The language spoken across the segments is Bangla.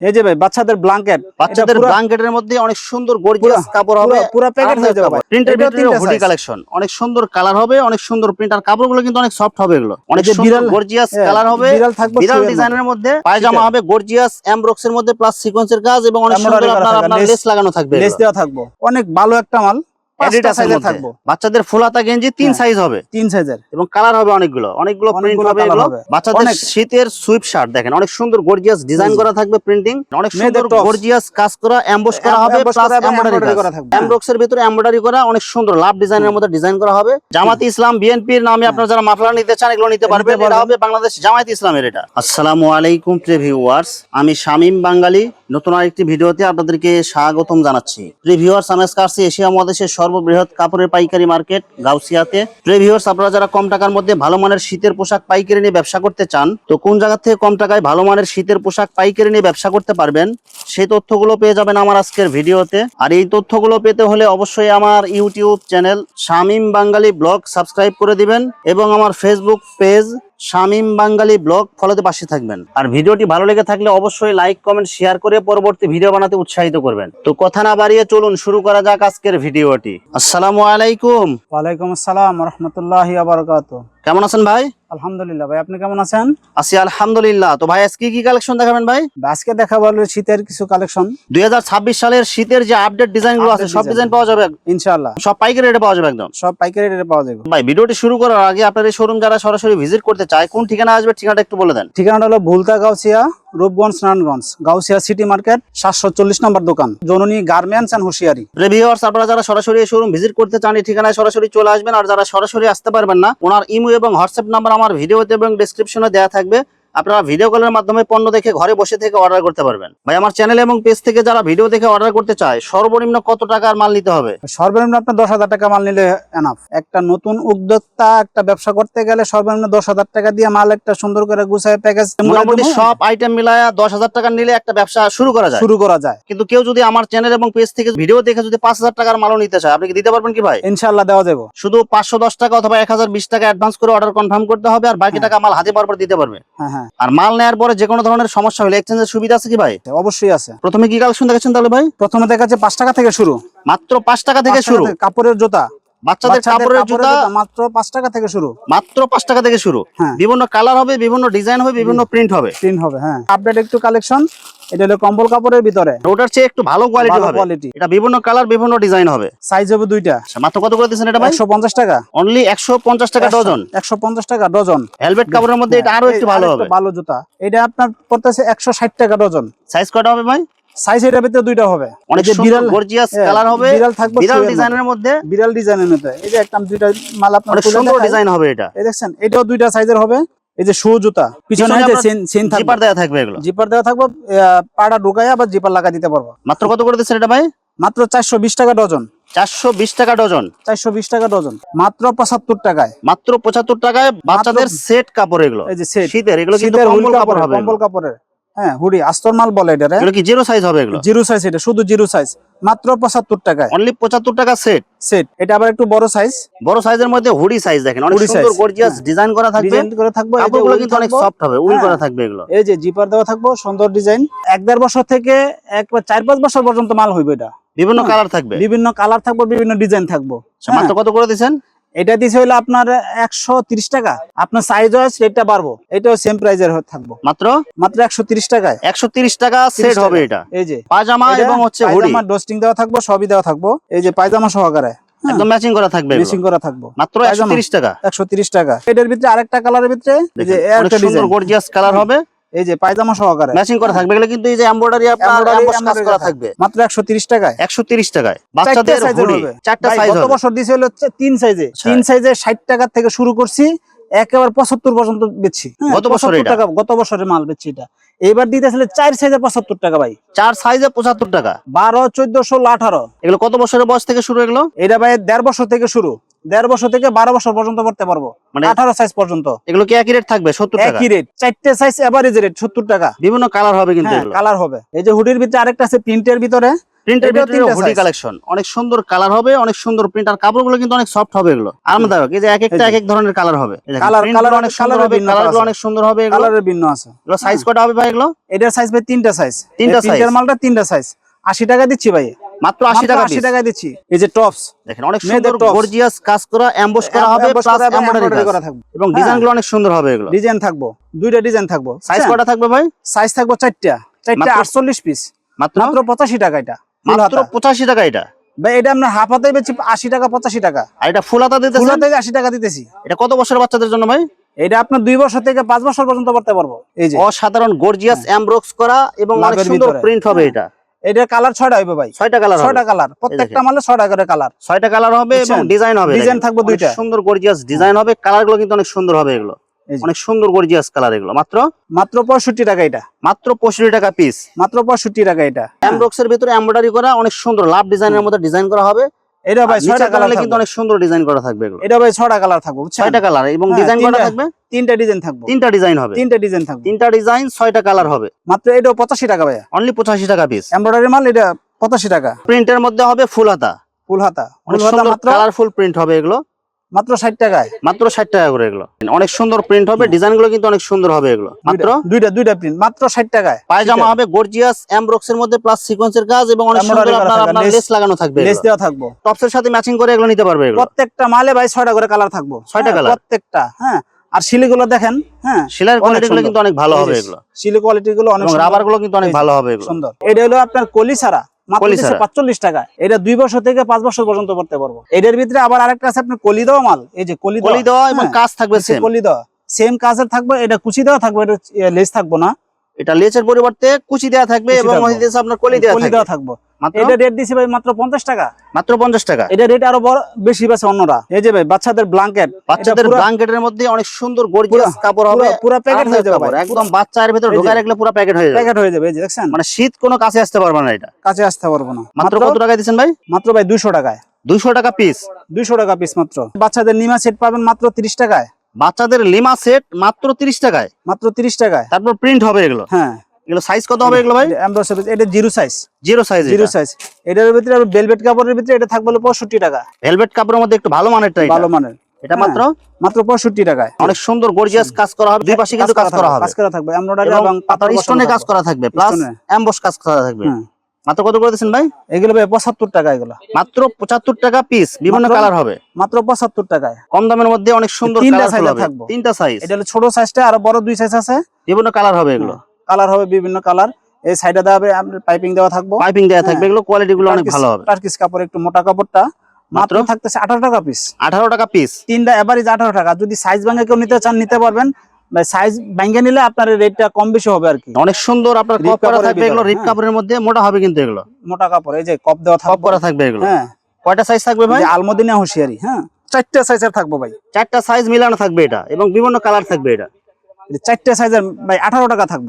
এই যে ভাই বাচ্চাদের ব্ল্যাঙ্কেট বাচ্চাদের ব্ল্যাঙ্কেটের মধ্যে অনেক সুন্দর গর্জিয়াস কাপড় হবে। পুরা- প্যাকেট হয়ে যাবে প্রিন্টের ভিতরে হুডি কালেকশন অনেক সুন্দর কালার হবে অনেক সুন্দর প্রিন্ট আর কাপড়গুলো কিন্তু অনেক সফট হবে এগুলো। অনেক সুন্দর গর্জিয়াস হ্যাঁ, কালার হবে। বিড়াল ডিজাইনের মধ্যে। পায়জামা হবে গর্জিয়াস এমব্রক্স এর মধ্যে প্লাস সিকোয়েন্সের কাজ এবং অনেক সুন্দর আপনার আপনার লেস লাগানো থাকবে লেস দেওয়া থাকবে। অনেক ভালো একটা মাল। মধ্যে। বাচ্চাদের ফুল হাতা গেঞ্জি তিন হ্যাঁ। সাইজ হবে। তিন সাইজের এবং কালার হবে অনেকগুলো। অনেকগুলো প্রিন্ট হবে এগুলো। বাচ্চাদের শীতের সুইপ শার্ট দেখেন অনেক সুন্দর গর্জিয়াস ডিজাইন। করা থাকবে প্রিন্টিং অনেক সুন্দর গর্জিয়াস কাজ করা এমবোস করা হবে Emboss প্লাস এমব্রয়ডারি করা করা থাকবে। থাকবে। ভিতরে এমব্রয়ডারি করা অনেক সুন্দর। লাভ ডিজাইনের মধ্যে ডিজাইন করা হবে। জামাত ইসলাম বিএনপির নামে আপনারা যারা মাফলার নিতে চান এগুলো নিতে পারবেন। এটা। হবে বাংলাদেশ জামায়াত ইসলামের এটা। আসসালামু আলাইকুম প্রিভিউয়ার্স। আমি শামীম বাঙালি নতুন আরেকটি ভিডিওতে আপনাদেরকে স্বাগতম জানাচ্ছি। প্রিভিউয়ার্স আমি আজকে আসছি এশিয়া মহাদেশের সর্ববৃহৎ কাপড়ের পাইকারি মার্কেট গাউসিয়াতে। প্রিভিউয়ার্স আপনারা যারা কম টাকার মধ্যে ভালো মানের শীতের পোশাক পাইকারি নিয়ে ব্যবসা করতে চান, তো কোন জায়গা থেকে কম টাকায় ভালো মানের শীতের পোশাক পাইকারি নিয়ে ব্যবসা করতে পারবেন, সেই তথ্যগুলো পেয়ে যাবেন আমার আজকের ভিডিওতে। আর এই তথ্যগুলো পেতে হলে অবশ্যই আমার YouTube channel Shamim Bangali blog subscribe করে দিবেন এবং আমার Facebook page Shamim Bangali blog ফলোতে পাশে থাকবেন। আর ভিডিওটি ভালো লেগে থাকলে অবশ্যই লাইক কমেন্ট শেয়ার করে পরবর্তী ভিডিও বানাতে উৎসাহিত করবেন। তো কথা না বাড়িয়ে চলুন শুরু করা যাক আজকের ভিডিওটি। আসসালামু আলাইকুম। ওয়ালাইকুম আসসালাম রহমতুল্লাহ আবরকাত কেমন আছেন ভাই? আলহামদুলিল্লাহ ভাই আপনি কেমন আছেন? আছি আলহামদুলিল্লাহ। তো ভাই আজকে কি কালেকশন দেখাবেন ভাই? আজকে দেখা বলবে শীতের কিছু কালেকশন। দুই হাজার ছাব্বিশ সালের শীতের যে আপডেট ডিজাইনগুলো আছে সব ডিজাইন পাওয়া যাবে? ইনশাআল্লাহ। সব পাইকারি রেটে পাওয়া যাবে একদম? সব পাইকারি রেটে পাওয়া যাবে। ভাই ভিডিওটি শুরু করার আগে আপনার এই শোরুম যারা সরাসরি ভিজিট করতে চায় কোন ঠিকানা আসবে ঠিকানাটা একটু বলে দেন। ঠিকানাটা হলো ভুলতা গাউসিয়া রূপগঞ্জ নারায়ণগঞ্জ গাউসিয়া সিটি মার্কেট সাতশো চল্লিশ নম্বর দোকান জননী গার্মেন্টস অ্যান্ড হুশিয়ারি। রিভিউয়ার্স আপনারা যারা সরাসরি শোরুম ভিজিট করতে চান এই ঠিকানায় সরাসরি চলে আসবেন আর যারা সরাসরি আসতে পারবেন না ওনার ইমো এবং হোয়াটসঅ্যাপ নাম্বার আমার ভিডিওতে এবং ডিসক্রিপশনে দেওয়া থাকবে। আপনারা ভিডিও কলের মাধ্যমে পণ্য দেখে ঘরে বসে থেকে অর্ডার করতে পারবেন। ভাই আমার চ্যানেল এবং পেজ থেকে যারা ভিডিও দেখে অর্ডার করতে চায় সর্বনিম্ন কত টাকার মাল নিতে হবে? সর্বনিম্ন আপনার দশ হাজার টাকা মাল নিলে এনাফ একটা নতুন উদ্যোক্তা একটা ব্যবসা করতে গেলে সর্বনিম্ন দশ হাজার টাকা দিয়ে মাল একটা সুন্দর করে গুছায় প্যাকেজ মোটামুটি সব আইটেম মিলায়া দশ হাজার টাকা নিলে একটা ব্যবসা শুরু করা যায়। শুরু করা যায়। কিন্তু কেউ যদি আমার চ্যানেল এবং পেজ থেকে ভিডিও দেখে যদি পাঁচ হাজার টাকার মালও নিতে চায় আপনি কি দিতে পারবেন কি ভাই? ইনশাল্লাহ দেওয়া যাবে। শুধু পাঁচশো দশ টাকা অথবা এক হাজার বিশ টাকা অ্যাডভান্স করে অর্ডার কনফার্ম করতে হবে আর বাকি হ্যাঁ। টাকা মাল হাতে পাওয়ার পর দিতে পারবে। হ্যাঁ হ্যাঁ। আর মাল নেওয়ার পরে যে কোনো ধরনের সমস্যা হলে এক্সচেঞ্জের সুবিধা আছে কি ভাই? অবশ্যই আছে। প্রথমে কি কালেকশন দেখাচ্ছেন তাহলে ভাই? প্রথমে দেখা যাচ্ছে পাঁচ টাকা থেকে শুরু। মাত্র পাঁচ টাকা থেকে শুরু। কাপড়ের জুতা। বাচ্চাদের কাপড়ের জুতা মাত্র পাঁচ টাকা থেকে শুরু। মাত্র পাঁচ টাকা থেকে শুরু। হ্যাঁ। বিভিন্ন কালার হবে বিভিন্ন ডিজাইন হবে বিভিন্ন প্রিন্ট হবে। প্রিন্ট হবে হ্যাঁ। আপডেট একটু কালেকশন এটা হলো কম্বল কাপড়ের ভিতরে। ওটার চেয়ে একটু ভালো কোয়ালিটি হবে। কোয়ালিটি এটা বিভিন্ন কালার বিভিন্ন ডিজাইন হবে। সাইজ হবে দুইটা। আচ্ছা, মাত্র কত করে দিচ্ছেন এটা ভাই? একশো পঞ্চাশ টাকা। অনলি একশো পঞ্চাশ টাকা ডজন একশো পঞ্চাশ টাকা ডজন হেলমেট কাপড়ের মধ্যে এটা আরও হ্যাঁ, একটু ভালো হবে। ভালো জুতা। এটা আপনার পড়তেছে একশো ষাট টাকা ডজন সাইজ কটা হবে ভাই? সাইজ এটার ভিতরে দুইটা হবে। অনেক বিড়াল গর্জিয়াস হ্যাঁ, কালার হবে বিড়াল থাকবে ডিজাইনের মধ্যে। বিড়াল ডিজাইনের মধ্যে। এই যে একটা দুইটা মাল আপনার অনেক সুন্দর ডিজাইন হবে এটা। এই দেখছেন এটাও দুইটা সাইজের হবে। এই যে শু জুতা। পিছনে যে থাকবে। জিপার দেওয়া থাকবে এগুলো। জিপার দেওয়া থাকবে পাড়া ঢুকাই আবার জিপার লাগা দিতে পারব। মাত্র কত করে দিচ্ছেন এটা ভাই? মাত্র চারশো বিশ টাকা ডজন। চারশো বিশ টাকা ডজন। চারশো বিশ টাকা ডজন। মাত্র পঁচাত্তর টাকায়। মাত্র পঁচাত্তর টাকায় বাচ্চাদের সেট কাপড় এগুলো। এই যে সেট শীতের এগুলো কিন্তু কম্বল কাপড় হবে কম্বল কাপড়ের। হ্যাঁ হুডি আস্তর মাল বলে এটা এগুলো কি জিরো সাইজ হবে এগুলো? জিরো সাইজ এটা শুধু জিরো সাইজ মাত্র পঁচাত্তর টাকায়। অনলি পঁচাত্তর টাকা সেট সেট এটা আবার একটু বড় সাইজ বড় সাইজের মধ্যে হুডি সাইজ দেখেন। অনেক সুন্দর গর্জিয়াস হ্যাঁ। ডিজাইন করা থাকবে। ডিজাইন করে থাকবে। কাপড়গুলো কিন্তু অনেক সফট হবে। উল হ্যাঁ। করা থাকবে এগুলো। এই যে জিপার দেওয়া থাকব সুন্দর ডিজাইন এক দেড় বছর থেকে একবার চার পাঁচ বছর পর্যন্ত মাল হইবে এটা। বিভিন্ন হ্যাঁ। কালার থাকবে। বিভিন্ন কালার থাকব বিভিন্ন ডিজাইন থাকব। আচ্ছা, মাত্র কত করে দিচ্ছেন এটা দিছে হইল আপনার একশো তিরিশ টাকা। আপনার সাইজ হয় রেটটা বাড়বো। এটাও সেম প্রাইজের থাকব। মাত্র? মাত্র একশো তিরিশ টাকায়। একশো তিরিশ টাকা সেট হবে এটা। এই যে। পাজামা এবং হচ্ছে পায়জামা ডোস্টিং দেওয়া থাকব সবই দেওয়া থাকব। এই যে পায়জামা সহকারে হ্যাঁ, একদম ম্যাচিং করা থাকবে। মেশিং করা থাকব। মাত্র একশো পায়জামা। তিরিশ টাকা। একশো তিরিশ টাকা। এটার ভিতরে আরেকটা কালারের ভিতরে যে একটা সুন্দর গর্জিয়াস কালার হবে। এই যে পায়জামা সহকারে। ম্যাচিং করা থাকবে এগুলো কিন্তু এই যে এমব্রয়ডারি আপনার কাজ করা থাকবে। মাত্র একশো তিরিশ টাকায়। একশো তিরিশ টাকায়। বাচ্চাদের হুডি চারটা সাইজ গত বছর হলো তিন সাইজে আচ্ছা। তিন সাইজে ষাট টাকা থেকে শুরু করছি একেবারে পঁচাত্তর পর্যন্ত বেচছি। হ্যাঁ, গত বছর এটা? টাকা। গত বছরের মাল বেচছি এটা। এবার দিতেছিল চার সাইজে পঁচাত্তর টাকা ভাই। চার সাইজে পঁচাত্তর টাকা? বারো চোদ্দ ষোলো আঠারো। এগুলো কত বছরের বয়স থেকে শুরু এগুলো? এটা ভাই দেড় বছর থেকে শুরু। দেড় বছর থেকে বারো বছর পর্যন্ত পড়তে পারব। মানে আঠারো সাইজ পর্যন্ত। এগুলো কি একই রেট থাকবে সত্তর টাকা? একই রেট চারটে সাইজ এভারেজ রেট সত্তর টাকা। বিভিন্ন কালার হবে কিন্তু হ্যাঁ কালার হবে। এই যে হুডির ভিতরে আরেকটা আছে প্রিন্টের ভিতরে। প্রিন্টের ভিতরে হুডি কালেকশন অনেক সুন্দর কালার হবে অনেক সুন্দর প্রিন্ট আর কাপড়গুলো কিন্তু অনেক সফট হবে এগুলো। আরামদায়ক। এই যে এক একটা এক এক ধরনের কালার হবে। গুলো অনেক সুন্দর হবে ভিন্ন কালারগুলো অনেক সুন্দর হবে কালারের ভিন্ন আছে। এগুলো সাইজ কটা হবে ভাই এগুলো? এটার সাইজ ভাই তিনটা সাইজ তিনটা মালটা তিনটা সাইজ আশি টাকা দিচ্ছি ভাই। মাত্র আশি টাকা আশি piece। টাকা দিচ্ছি। এই যে টপস দেখেন অনেক সুন্দর গর্জিয়াস কাজ করা এমবস করা হবে প্লাস এমব্রয়ডারি করা থাকবে। এবং হ্যাঁ। ডিজাইনগুলো অনেক সুন্দর হবে এগুলো। ডিজাইন থাকব দুইটা ডিজাইন থাকব। সাইজ কটা থাকবে ভাই? সাইজ থাকব চারটা। চারটা মাত্র- আটচল্লিশ পিস মাত্র? মাত্র পঁচাশি টাকা এটা। মাত্র হাতা। পঁচাশি টাকা এটা। ভাই এটা আপনার হাফ হাতে বেচি আশি টাকা পঁচাশি টাকা। আর এটা ফুল হাতা ফুল দিতেছেন হাতে আশি টাকা দিতেছি। এটা কত বছরের বাচ্চাদের জন্য ভাই? এটা আপনার দুই বছর থেকে পাঁচ বছর পর্যন্ত করতে পারব। এই যে। অসাধারণ গর্জিয়াস এমব্রক্স করা এবং অনেক সুন্দর প্রিন্ট হবে হ্যাঁ। এটা। এটা কালার ছয়টা হবে ভাই। ছয়টা কালার ছয়টা কালার। প্রত্যেকটা মালে ছয়টা করে কালার। ছয়টা কালার হবে এবং ডিজাইন হবে ডিজাইন থাকবে দুইটা। সুন্দর গর্জিয়াস ডিজাইন হবে কালারগুলো কিন্তু অনেক সুন্দর হবে এগুলো। অনেক সুন্দর গর্জিয়াস কালার এগুলো। মাত্র? মাত্র পঁয়ষট্টি টাকা এটা। মাত্র পঁয়ষট্টি টাকা পিস মাত্র পঁয়ষট্টি টাকা এটা। এমব্রক্স এর ভিতরে এমব্রয়ডারি করা অনেক সুন্দর। লাভ ডিজাইনের মধ্যে ডিজাইন করা হবে। এটা ভাই ছয়টা কালার কিন্তু অনেক সুন্দর ডিজাইন করা থাকবে এগুলো। এটা ভাই ছয়টা কালার থাকবে ছয়টা কালার এবং হ্যাঁ, ডিজাইন করা তিনটা- থাকবে? তিনটা ডিজাইন থাকবে। তিনটা ডিজাইন হবে। তিনটা ডিজাইন থাকবে। তিনটা ডিজাইন ছয়টা কালার হবে। মাত্র এটা পঁচাশি টাকা ভাই অনলি পঁচাশি টাকা পিস এমব্রয়ডারি মাল এটা পঁচাশি টাকা। প্রিন্টের মধ্যে হবে ফুল হাতা। ফুল হাতা। অনেক সুন্দর মাত্র কালারফুল প্রিন্ট হবে এগুলো। মাত্র ষাট টাকায়? মাত্র ষাট টাকা করে এগুলো। অনেক সুন্দর প্রিন্ট হবে ডিজাইনগুলো কিন্তু অনেক সুন্দর হবে এগুলো। মাত্র? দুইটা- দুইটা প্রিন্ট মাত্র ষাট টাকায়। পায়জামা হবে গর্জিয়াস এমব্রক্স এর মধ্যে প্লাস সিকোয়েন্সের কাজ এবং অনেক সুন্দর আপনার থাকবে, আপনার লেস লাগানো থাকবে লেস দেওয়া থাকব। টপস এর সাথে ম্যাচিং করে এগুলো নিতে পারবে এগুলো। প্রত্যেকটা মালে ভাই ছয়টা করে কালার থাকব। ছয়টা হ্যাঁ, colour? প্রত্যেকটা হ্যাঁ। আর শিলিগুলো দেখেন হ্যাঁ। সেলাইয়ের অনেক কোয়ালিটি গুলো কিন্তু অনেক ভালো হবে এগুলো। শিলি কোয়ালিটি গুলো অনেক রাবারগুলো কিন্তু অনেক ভালো হবে এগুলো। সুন্দর। এটা হলো আপনার কলি ছাড়া। টাকা। এটা দুই বছর থেকে পাঁচ বছর পর্যন্ত করতে পারব। এটার ভিতরে আবার আরেকটা আছে আপনার কলি দেওয়া মাল। এই যে কলি কলি দেওয়া এবং হ্যাঁ, কাজ থাকবে নিচে কলি দেওয়া সেম কাজের থাকবে এটা কুচি দেওয়া থাকবে এটা লেজ থাকব না। এটা পরিবর্তে কুচি দেওয়া থাকবে এবং আপনার কলি দেওয়া কলি থাকবে। এটা রেট দিছি ভাই মাত্র পঞ্চাশ টাকা। মাত্র পঞ্চাশ টাকা। এটা রেট আরও বড় বেশি বেছে অন্যরা। এই যে ভাই বাচ্চাদের ব্ল্যাঙ্কেট বাচ্চাদের ব্ল্যাঙ্কেটের মধ্যে অনেক সুন্দর গর্জিয়াস কাপড় হবে। পুরা- পুরা প্যাকেট হয়ে যাবে একদম বাচ্চার ভিতরে ঢোকা রাখলে পুরো প্যাকেট হয়ে যাবে। প্যাকেট হয়ে যাবে এই যে দেখছেন? মানে শীত কোনো কাছে আসতে পারবে না এটা। কাছে আসতে পারব না। মাত্র কত টাকা দিচ্ছেন ভাই? মাত্র ভাই দুইশো টাকায়। দুইশো টাকা পিস দুইশো টাকা পিস মাত্র। বাচ্চাদের নিমা সেট পাবেন মাত্র তিরিশ টাকায়। বাচ্চাদের লিমা সেট মাত্র তিরিশ টাকায়। মাত্র তিরিশ টাকায়। তারপর প্রিন্ট হবে এগুলো। হ্যাঁ। এগুলো সাইজ কত হবে এগুলো ভাই? এমব্রয়ডারি এটা zero size zero size zero size এটার ভিতরে বেলভেট কাপড়ের ভিতরে এটা থাকবে হলো পঁয়ষট্টি টাকা। ভেলভেট কাপড়ের মধ্যে একটু ভালো মানের ভালো মানের। এটা হ্যাঁ। মাত্র মাত্র পঁয়ষট্টি টাকায়। অনেক সুন্দর গর্জিয়াস কাজ করা হবে। দুই পাশে কিন্তু কাজ করা হবে কাজ করা থাকবে। এমব্রয়ডারি এবং পাতার স্টোনে কাজ করা থাকবে। প্লাস এমবস কাজ করা থাকবে। মাত্র কত করে দিচ্ছেন ভাই? এগুলো ভাই পঁচাত্তর টাকা এগুলো। মাত্র পঁচাত্তর টাকা পিস বিভিন্ন কালার হবে। মাত্র পঁচাত্তর টাকায়। কম দামের মধ্যে অনেক সুন্দর তিনটা হবে। থাকব। তিনটা সাইজ এটা হলো ছোট সাইজটা আর বড় দুই সাইজ আছে। বিভিন্ন কালার হবে এগুলো। কালার হবে বিভিন্ন কালার। এই সাইডে দেওয়া হবে পাইপিং দেওয়া থাকব। পাইপিং দেওয়া থাকবে হ্যাঁ। এগুলো কোয়ালিটি গুলো অনেক ভালো হবে। টার্কিস কাপড় একটু মোটা কাপড়টা। মাত্র? থাকতেছে আঠারো টাকা পিস আঠারো টাকা পিস তিনটা এভারেজ আঠারো টাকা। যদি সাইজ ভাঙে কেউ নিতে চান নিতে পারবেন। সাইজ ভাঙে নিলে আপনার রেটটা কম বেশি হবে আর কি। অনেক সুন্দর আপনার কপ করা থাকবে এগুলো রিপ হ্যাঁ। কাপড়ের মধ্যে মোটা হবে কিন্তু এগুলো। মোটা কাপড় এই যে কপ দেওয়া থাকবে। কপ করা থাকবে এগুলো। হ্যাঁ। কয়টা সাইজ থাকবে ভাই? আলমদিনা হুঁশিয়ারি হ্যাঁ। চারটা সাইজের থাকব ভাই। চারটা সাইজ মিলানো থাকবে এটা এবং বিভিন্ন কালার থাকবে এটা। চারটা সাইজের ভাই আঠারো টাকা থাকব।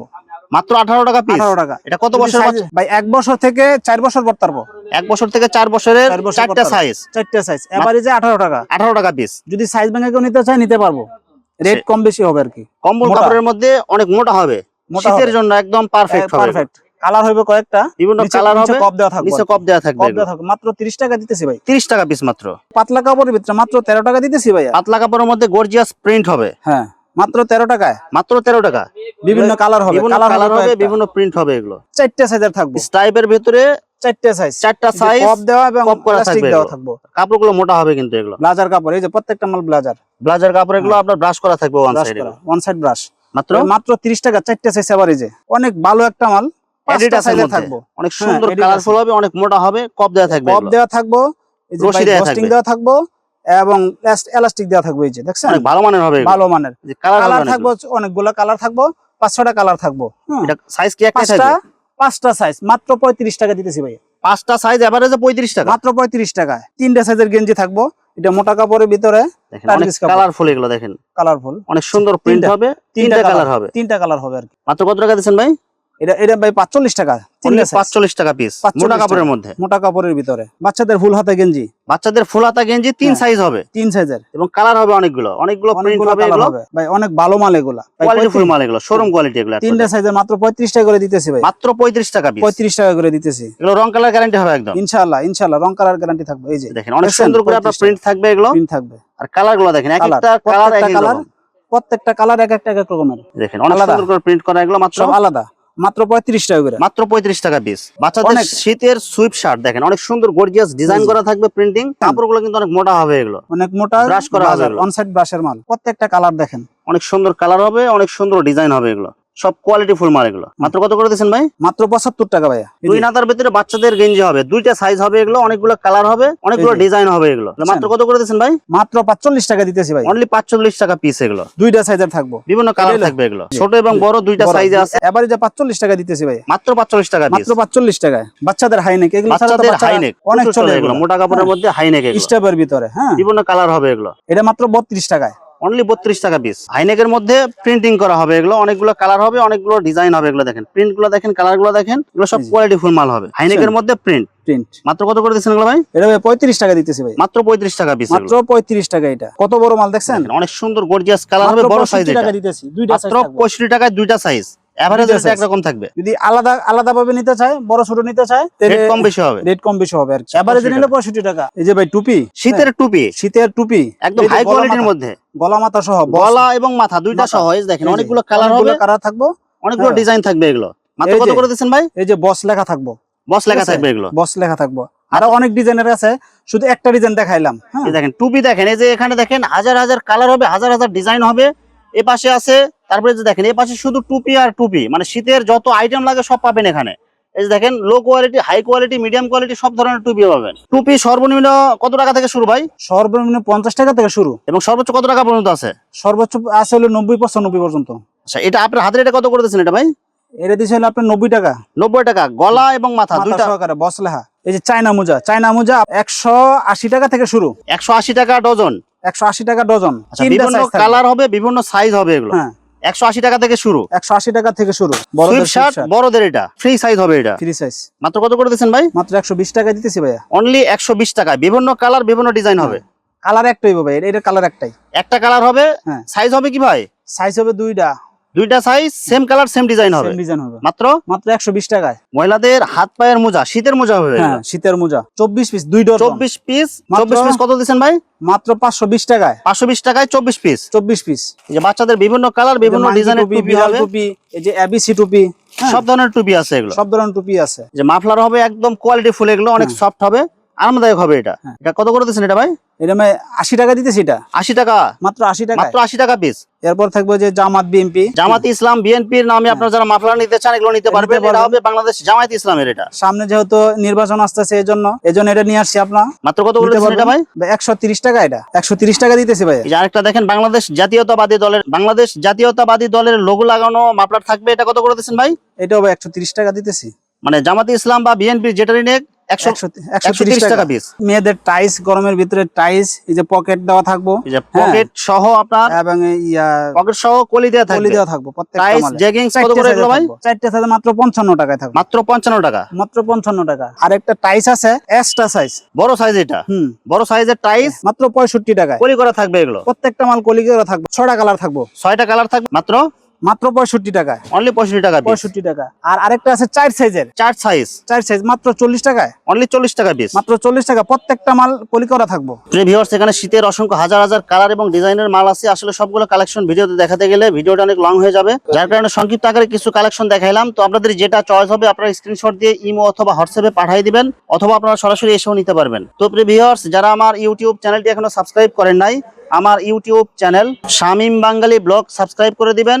মাত্র আঠারো টাকা পিস আঠারো টাকা। এটা কত বছর ভাই এক বছর থেকে চার বছর পড়তে পারব এক বছর থেকে চার বছরের চার বছর চারটা সাইজ চারটা সাইজ এভারেজে আঠারো টাকা। আঠারো টাকা পিস যদি সাইজ ভাঙে কেউ নিতে চায় নিতে পারব। রেট কম বেশি হবে আর কি কম্বল কাপড়ের মধ্যে অনেক মোটা হবে। শীতের জন্য একদম পারফেক্ট পারফেক্ট কালার হবে কয়েকটা। বিভিন্ন কালার হবে কপ দেওয়া থাকবে নিচে কপ দেওয়া থাকবে কপ দেওয়া থাকবে। মাত্র তিরিশ টাকা দিতেছি ভাই। তিরিশ টাকা পিস মাত্র। পাতলা কাপড়ের ভিতরে মাত্র তেরো টাকা দিতেছি ভাই পাতলা কাপড়ের মধ্যে গর্জিয়াস প্রিন্ট হবে। হ্যাঁ। মাত্র তেরো টাকায়? মাত্র তেরো টাকা। বিভিন্ন কালার হবে কালার হবে বিভিন্ন প্রিন্ট হবে এগুলো। চারটে সাইজের থাকবে। স্টাইপের ভিতরে চারটে সাইজ চারটা সাইজ কপ দেওয়া এবং প্লাস্টিক দেওয়া এগুলো। থাকব। কাপড়গুলো মোটা হবে কিন্তু এগুলো। ব্লাজার কাপড় এই যে প্রত্যেকটা মাল ব্লাজার ব্লাজার কাপড় এগুলো আপনার ব্রাশ করা থাকবে ওয়ান সাইড ব্রাশ মাত্র? মাত্র তিরিশ টাকা চারটে সাইজ এভারেজে অনেক ভালো একটা মাল থাকব। অনেক হ্যাঁ, সুন্দর কালারফুল হবে অনেক মোটা হবে কপ দেওয়া থাকবে কপ দেওয়া থাকব এই যে রশি দেওয়া থাকবে। এবং এলাস্টিক দেওয়া থাকবে এই যে দেখছেন? ভালো মানের হবে ভালো মানের। কালার থাকব অনেকগুলো কালার থাকব পাঁচ ছটা কালার থাকব সাইজ কি একটাই পাঁচটা থাকবে? পাঁচটা সাইজ মাত্র পঁয়ত্রিশ টাকা দিতেছি ভাই পাঁচটা সাইজ এভারেজে পঁয়ত্রিশ টাকা? মাত্র পঁয়ত্রিশ টাকায় তিনটা সাইজের গেঞ্জি থাকব এটা মোটা কাপড়ের ভিতরে। কালারফুল এগুলো দেখেন। কালারফুল অনেক সুন্দর প্রিন্ট হবে তিনটা কালার হবে। তিনটা কালার হবে আর কি। মাত্র কত টাকা দিচ্ছেন ভাই? এটা এটা ভাই পাঁচচল্লিশ টাকা পাঁচচল্লিশ টাকা পিস 45 মোটা কাপড়ের মধ্যে। মোটা কাপড়ের ভিতরে। বাচ্চাদের ফুল হাতা গেঞ্জি। বাচ্চাদের ফুল হাতা গেঞ্জি তিন হ্যাঁ। সাইজ হবে। তিন সাইজের এবং কালার হবে অনেকগুলো। অনেকগুলো প্রিন্ট হবে এগুলো। ভাই অনেক ভালো মাল এগুলা। কোয়ালিটি ফুল মাল এগুলো শোরুম কোয়ালিটি এগুলো তিনটা সাইজের মাত্র পঁয়ত্রিশ টাকা করে দিতেছি ভাই। মাত্র পঁয়ত্রিশ টাকা পিস পঁয়ত্রিশ টাকা করে দিতেছি। এগুলো রং কালার গ্যারান্টি হবে একদম। ইনশাআল্লাহ ইনশাআল্লাহ রং কালার গ্যারান্টি থাকবে এই যে। দেখেন অনেক সুন্দর করে আপনার প্রিন্ট থাকবে এগুলো। প্রিন্ট থাকবে। আর কালারগুলো দেখেন এক একটা কালার এক প্রত্যেকটা কালার প্রত্যেকটা কালার এক একটা এক এক রকমের। দেখেন অনেক সুন্দর করে প্রিন্ট করা এগুলো মাত্র। আলাদা। মাত্র পঁয়ত্রিশ টাকা করে। মাত্র পঁয়ত্রিশ টাকা পিস বাচ্চাদের শীতের সুইপ শার্ট দেখেন অনেক সুন্দর গর্জিয়াস ডিজাইন করা থাকবে প্রিন্টিং কাপড়গুলো কিন্তু অনেক মোটা হবে এগুলো। অনেক মোটা ব্রাশ করা হবে এগুলো। অনসাইড ব্রাশের মাল। প্রত্যেকটা কালার দেখেন। অনেক সুন্দর কালার হবে অনেক সুন্দর ডিজাইন হবে এগুলো। সব কোয়ালিটি ফুল মাল এগুলো। মাত্র কত করে দিচ্ছেন ভাই? মাত্র পঁচাত্তর টাকা ভাইয়া। এই দুই নাতার ভিতরে বাচ্চাদের গেঞ্জি হবে দুইটা সাইজ হবে এগুলো অনেকগুলো কালার হবে অনেকগুলো ডিজাইন হবে এগুলো। মাত্র কত করে দিচ্ছেন ভাই? মাত্র পাঁচচল্লিশ টাকা দিতেছি ভাই। অনলি পাঁচচল্লিশ টাকা পিস এগুলো। দুইটা সাইজের থাকব। বিভিন্ন কালার থাকবে এগুলো। ছোট এবং বড় দুইটা। সাইজে আছে। এবারে যে পাঁচচল্লিশ টাকা দিতেছি ভাই। মাত্র পাঁচচল্লিশ টাকা মাত্র পাঁচচল্লিশ টাকায়। বাচ্চাদের হাইনেক এগুলো বাচ্চাদের বাচ্চারা হাইনেক অনেক চলে এগুলো। মোটা কাপড়ের মধ্যে হাইনেক এগুলো। স্টেপের ভিতরে হ্যাঁ। বিভিন্ন কালার হবে এগুলো। এটা মাত্র বত্রিশ টাকায়। অনলি বত্রিশ টাকা পিস হাইনেকের মধ্যে প্রিন্টিং করা হবে এগুলো অনেকগুলো কালার হবে অনেকগুলো ডিজাইন হবে এগুলো দেখেন। প্রিন্টগুলো দেখেন কালারগুলো দেখেন এগুলো সব। কোয়ালিটি ফুল মাল হবে। হাইনেকের মধ্যে প্রিন্ট প্রিন্ট মাত্র কত করে দিচ্ছেন ভাই? এটা ভাই পঁয়ত্রিশ টাকা দিতেছি ভাই। মাত্র পঁয়ত্রিশ টাকা পিস মাত্র পঁয়ত্রিশ টাকা এটা। কত বড় মাল দেখছেন? অনেক সুন্দর গর্জিয়াস কালার হবে বড় সাইজ টাকা দিতেছি দুইটা size মাত্র পঁয়ষট্টি টাকায় দুইটা সাইজ এভারেজ দুইটা একরকম থাকবে। যদি আলাদা আলাদা ভাবে নিতে চায় বড় ছোট নিতে চায় রেট কম বেশি হবে। রেট কম বেশি হবে আর কি। এবারে 65 টাকা। এই যে ভাই টুপি শীতের টুপি? হ্যাঁ, শীতের টুপি। একদম হাই কোয়ালিটির মধ্যে। গলা মাথা সহ গলা এবং মাথা দুইটা সহ দেখেন অনেকগুলো কালার হবে। কালার থাকব। অনেকগুলো হ্যাঁ। ডিজাইন থাকবে এগুলো। মাত্র কত। করে ভাই? এই যে বস লেখা থাকব। বস লেখা থাকবে এগুলো। বস লেখা থাকব। আরও অনেক ডিজাইনের আছে শুধু একটা ডিজাইন দেখাইলাম। হ্যাঁ। দেখেন টুপি দেখেন এই যে এখানে দেখেন হাজার হাজার কালার হবে হাজার হাজার ডিজাইন হবে। এ পাশে আছে তারপরে যে দেখেন এ পাশে শুধু টুপি আর টুপি মানে শীতের যত আইটেম লাগে সব পাবেন এখানে। এই যে দেখেন low quality high quality medium quality সব ধরনের টুপি পাবেন। টুপি সর্বনিম্ন কত টাকা থেকে শুরু ভাই? সর্বনিম্ন পঞ্চাশ টাকা থেকে শুরু। এবং সর্বোচ্চ কত টাকা পর্যন্ত আছে? সর্বোচ্চ আছে হলো নব্বই পঁচানব্বই পর্যন্ত। আচ্ছা এটা আপনার হাতের এটা কত করে দিচ্ছেন এটা ভাই? এটা দিচ্ছে হলো আপনার নব্বই টাকা। নব্বই টাকা গলা এবং মাথা দুইটা? সহকারে বস লেখা এই যে চায়না মোজা চায়না মোজা একশো আশি টাকা থেকে শুরু। একশো আশি টাকা ডজন। একশো আশি টাকা ডজন। আচ্ছা বিভিন্ন কালার হবে বিভিন্ন সাইজ হবে এগুলো। হ্যাঁ। একশো আশি টাকা থেকে শুরু। একশো আশি টাকা থেকে শুরু। বড়দের এটা। ফ্রি সাইজ হবে এটা। ফ্রি সাইজ মাত্র কত করে দিচ্ছেন ভাই? মাত্র একশো বিশ টাকা দিতেছি ভাইয়া। অনলি একশো বিশ টাকায়। বিভিন্ন কালার বিভিন্ন ডিজাইন হবে। কালার একটাই ভাই এটা কালার একটাই। একটা কালার হবে। হ্যাঁ। সাইজ হবে কি ভাই? সাইজ হবে দুইটা। দুইটা size same colour same design হবে। ডিজাইন হবে। মাত্র? মাত্র একশো বিশ টাকায়। মহিলাদের হাত পায়ের মোজা শীতের মোজা হবে হ্যাঁ শীতের মোজা। চব্বিশ পিস দুই চব্বিশ পিস চব্বিশ পিস কত দিচ্ছেন ভাই? মাত্র পাঁচশো বিশ টাকায়। পাঁচশো বিশ টাকায় চব্বিশ পিস চব্বিশ পিস এই যে বাচ্চাদের বিভিন্ন কালার বিভিন্ন ডিজাইনের টুপি হবে। টুপি এই যে এবিসি টুপি হ্যাঁ, সব ধরনের টুপি আছে এগুলো। সব ধরনের টুপি আছে। যে মাফলার হবে একদম কোয়ালিটি ফুল এগুলো অনেক হ্যাঁ। সফট হবে। আরামদায়ক হবে এটা। হ্যাঁ। এটা কত করে দিচ্ছেন এটা ভাই? এটা আমি আশি টাকা দিতেছি এটা। আশি টাকা? মাত্র আশি টাকা মাত্র আশি টাকা পিস এরপর থাকবে যে জামাত বিএমপি জামাত ইসলাম বিএনপির নামে আপনারা যারা মাফলার নিতে চান এগুলো নিতে পারবেন। এটা হবে বাংলাদেশ জামায়াত ইসলামের এটা। সামনে যেহেতু নির্বাচন আসতেছে এই জন্য এই জন্য এটা নিয়ে আসছি আপনার। মাত্র কত করে দিচ্ছেন এটা ভাই? একশো তিরিশ টাকা এটা। একশো তিরিশ টাকা দিতেছি ভাই। এই যে আরেকটা দেখেন বাংলাদেশ জাতীয়তাবাদী দলের বাংলাদেশ জাতীয়তাবাদী দলের লোগো লাগানো মাফলার থাকবে। এটা কত করে দিচ্ছেন ভাই? এটাও একশো তিরিশ টাকা দিতেছি। মানে জামাত ইসলাম বা বিএনপির যেটারই নেক টাকা। পিস মেয়েদের টাইস গরমের ভিতরে টাইস এই যে পকেট দেওয়া থাকব। এই যে হ্যাঁ। পকেট সহ আপনার এবং পকেট সহ কলি দেওয়া কলি দেওয়া থাকব টাইস জেগিংস কত করে এগুলো ভাই? চারটে সাইজে মাত্র পঞ্চান্ন টাকায় থাকবে। মাত্র পঞ্চান্ন টাকা। মাত্র পঞ্চান্ন টাকা। আর একটা টাইস আছে এক্সট্রা সাইজ বড় সাইজ এটা। হুম। বড় সাইজের টাইস মাত্র পঁয়ষট্টি টাকায়। কলি করা থাকবে এগুলো। প্রত্যেকটা মাল কলি করে থাকবে। ছটা কালার থাকব। ছয়টা কালার থাকবে। মাত্র মাত্র পঁয়ষট্টি টাকায়। অনলি পঁয়ষট্টি টাকা পঁয়ষট্টি টাকা। আর আরেকটা আছে চার সাইজের চার সাইজ চার সাইজ মাত্র চল্লিশ টাকায়? অনলি চল্লিশ টাকা পিস মাত্র চল্লিশ টাকা। প্রত্যেকটা মাল কলি করা থাকব। ভিউয়ার্স এখানে শীতের অসংখ্য হাজার হাজার কালার এবং ডিজাইনের মাল আছে। আসলে সবগুলো কালেকশন ভিডিওতে দেখাতে গেলে ভিডিওটা অনেক লং হয়ে যাবে। যার কারণে সংক্ষিপ্ত আকারে কিছু কালেকশন দেখাইলাম। তো আপনাদের যেটা চয়েস হবে আপনারা স্ক্রিনশট দিয়ে ইমো অথবা হোয়াটসঅ্যাপে পাঠিয়ে দিবেন অথবা আপনারা সরাসরি এসেও নিতে পারবেন। তো ভিউয়ার্স যারা আমার ইউটিউব চ্যানেলটি এখনও সাবস্ক্রাইব করেন নাই আমার YouTube channel Shamim Bangali blog subscribe করে দিবেন।